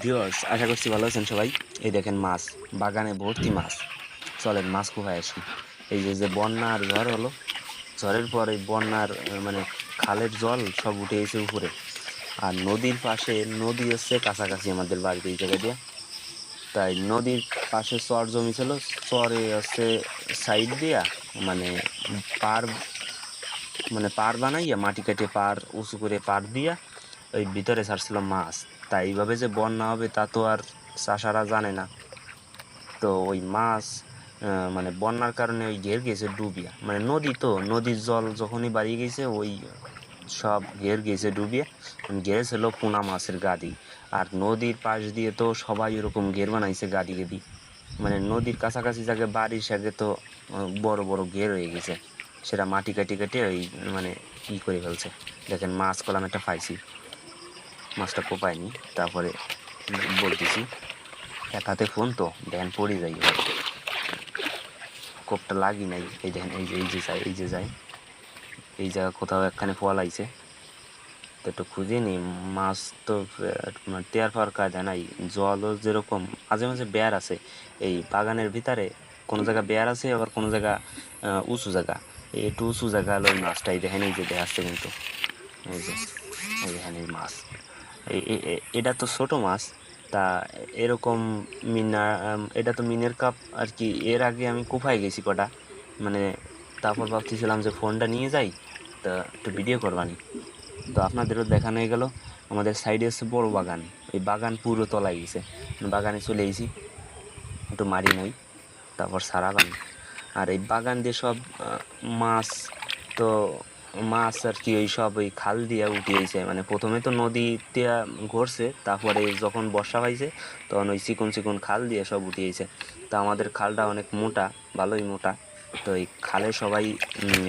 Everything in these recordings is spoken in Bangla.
ভিউয়ার্স, আশা করছি ভালো আছেন সবাই। এই দেখেন মাছ, বাগানে ভর্তি মাছ। চলেন, মাছ কোথায় আসি? এই যে যে বন্যা আর ঝড় হলো, ঝড়ের পর এই বন্যার মানে খালের জল সব উঠে এসে উপরে। আর নদীর পাশে, নদী হচ্ছে কাছাকাছি আমাদের বাড়িতে এই জায়গা দিয়ে। তাই নদীর পাশে চর জমি ছিল চরে হচ্ছে সাইড দিয়া মানে পার মানে পার বানাইয়া মাটি কেটে পার, উঁচু করে পার দিয়া ওই ভিতরে ছাড়ছিল মাছ। তাই এইভাবে যে বন্যা হবে তা তো আর চাষারা জানে না। তো ওই মাছ মানে বন্যার কারণে ওই ঘের গেছে ডুবিয়া। মানে নদী তো, নদীর জল যখনই বাড়িয়ে গেছে, ওই সব ঘের গেছে ডুবিয়ে। ঘেরে ছিল পোনা মাছের গাদি। আর নদীর পাশ দিয়ে তো সবাই ওরকম ঘের বানাইছে গাদি গেদি। মানে নদীর কাছাকাছি জায়গায় বাড়ির সাথে তো বড় বড় ঘের হয়ে গেছে। সেটা মাটি কাটি কাটি ওই মানে ই করে ফেলছে। দেখেন মাছ কলাম একটা পাইছি। মাছটা কোপায়নি তারপরে বলতেছি, এক হাতে ফোন তো দেখেন পড়ে যাই কোপটা লাগি নাই, এই দেখেন এই যে এই যে যায়, এই যে যায়। এই জায়গা কোথাও একখানে ফল আইছে। তো একটু খুঁজে নি মাছ তো টের পাওয়ার কায়দা নাই, জলও যেরকম, মাঝে মাঝে বেয়ার আছে। এই বাগানের ভিতরে কোনো জায়গা বেয়ার আছে, আবার কোনো জায়গা উঁচু জায়গা। এই একটু উঁচু জায়গা হলো মাছটাই দেখেন এই যে দেখাচ্ছে কিন্তু। এই যে, এই দেখেন এই মাছ। এটা তো ছোটো মাছ। তা এরকম মিনা এটা তো মিনের কাপ আর কি। এর আগে আমি কোথায় গেছি কটা। মানে তারপর ভাবতেছিলাম যে ফোনটা নিয়ে যাই। তা একটু ভিডিও করবানি। তো আপনাদেরও দেখানো হয়ে গেল আমাদের সাইডে হচ্ছে বড় বাগান। এই বাগান পুরো তলায় গেছে। বাগানে চলে এসেছি একটু মারি নাই তারপর সারা বানি আর এই বাগান দিয়ে সব মাছ তো মাছ আর কি ওই সব ওই খাল দিয়ে উঠিয়েছে। মানে প্রথমে তো নদীতে ঘুরছে, তারপরে যখন বর্ষা পাইছে, তখন ওই চিকন চিকন খাল দিয়ে সব উঠিয়েছে। তা আমাদের খালটা অনেক মোটা, ভালোই মোটা। তো এই খালে সবাই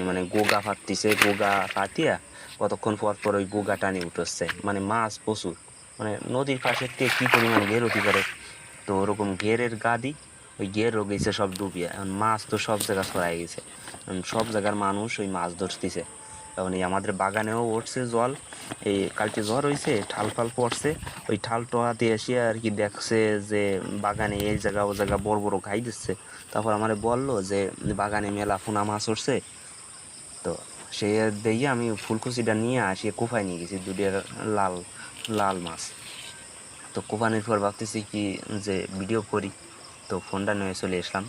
মানে গোগা ফাটতিছে, গোগা ফাটিয়া কতক্ষণ পর পর ওই গোগা টানে উঠছে মানে মাছ প্রচুর। মানে নদীর পাশে থেকে কী পরিমাণ ঘের হতে পারে? তো ওরকম ঘেরের গাদি, ওই ঘের গেছে সব ডুবিয়ে। এখন মাছ তো সব জায়গা ছড়াই গেছে। সব জায়গার মানুষ ওই মাছ ধরতেছে। এখন এই আমাদের বাগানেও উঠছে জল। এই কালকে ঝড় হয়েছে ঠাল ফাল পড়ছে। ওই ঠাল টোয়াতে এসে আর কি দেখছে যে বাগানে এই জায়গা ও জায়গা বড় বড় ঘাই দিচ্ছে। তারপর আমার বলল যে, বাগানে মেলা পোনা মাছ উঠছে। তো সে দিয়ে আমি ফুলকুচিটা নিয়ে আসি কোফায় নিয়ে গেছি দুটির লাল লাল মাছ। তো কোপানির পর ভাবতেছি কি যে ভিডিও করি। তো ফোনটা নিয়ে চলে আসলাম।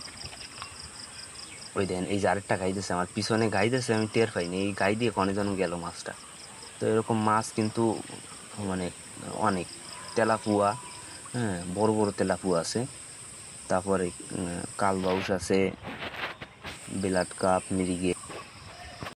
ওই দেন, এই যে আরেকটা গাই দিয়েছে আমার, পিছনে গাইতেছে, আমি টের পাইনি, এই গাই দিয়ে কনে যেন গেল মাছটা। তো এরকম মাছ কিন্তু মানে অনেক। তেলাপুয়া হ্যাঁ বড় বড় তেলাপুয়া আছে। তারপরে কালবাউস আছে, বিলাট কাপ মিরিগে